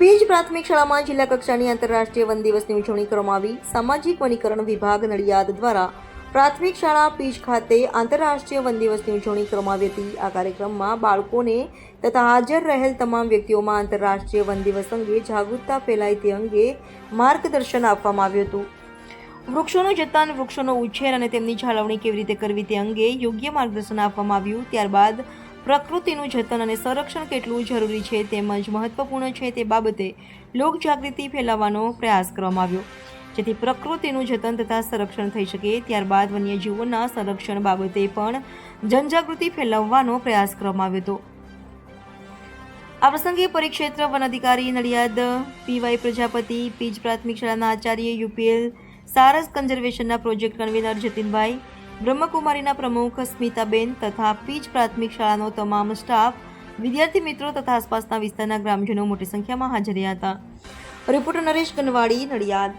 પીજ પ્રાથમિક શાળામાં જિલ્લા કક્ષાની આંતરરાષ્ટ્રીય વન દિવસની ઉજવણી કરવામાં આવી. સામાજિક વનીકરણ વિભાગ નડિયાદ દ્વારા પ્રાથમિક શાળા પીજ ખાતે આંતરરાષ્ટ્રીય વન દિવસની ઉજવણી કરવામાં આવી હતી. આ કાર્યક્રમમાં બાળકોને તથા હાજર રહેલ તમામ વ્યક્તિઓમાં આંતરરાષ્ટ્રીય વન દિવસ અંગે જાગૃતતા ફેલાય તે અંગે માર્ગદર્શન આપવામાં આવ્યું હતું. વૃક્ષોનું જતન, વૃક્ષોનો ઉછેર અને તેમની જાળવણી કેવી રીતે કરવી તે અંગે યોગ્ય માર્ગદર્શન આપવામાં આવ્યું. ત્યારબાદ પ્રકૃતિનું જતન અને સંરક્ષણ કેટલું જરૂરી છે તેમજ મહત્વપૂર્ણ છે તે બાબતે લોકજાગૃતિ ફેલાવવાનો પ્રયાસ કરવામાં આવ્યો. જેથી પ્રકૃતિનું જતન તથા સંરક્ષણ થઈ શકે, ત્યારબાદ વન્યજીવોના સંરક્ષણ બાબતે પણ જનજાગૃતિ ફેલાવવાનો પ્રયાસ કરવામાં આવ્યો હતો. આ પ્રસંગે પરિક્ષેત્ર વન અધિકારી નડિયાદ પીવાય પ્રજાપતિ, પીજ પ્રાથમિક શાળાના આચાર્ય યુપીએલ સારસ કન્ઝર્વેશનના પ્રોજેક્ટ કન્વીનર જતીનભાઈ બ્રહ્મકુમારીના પ્રમુખ સ્મિતાબેન તથા પીચ પ્રાથમિક શાળાનો તમામ સ્ટાફ, વિદ્યાર્થી મિત્રો તથા આસપાસના વિસ્તારના ગ્રામજનો મોટી સંખ્યામાં હાજર રહ્યા હતા. રિપોર્ટર નરેશ કનવાડી નડિયાદ.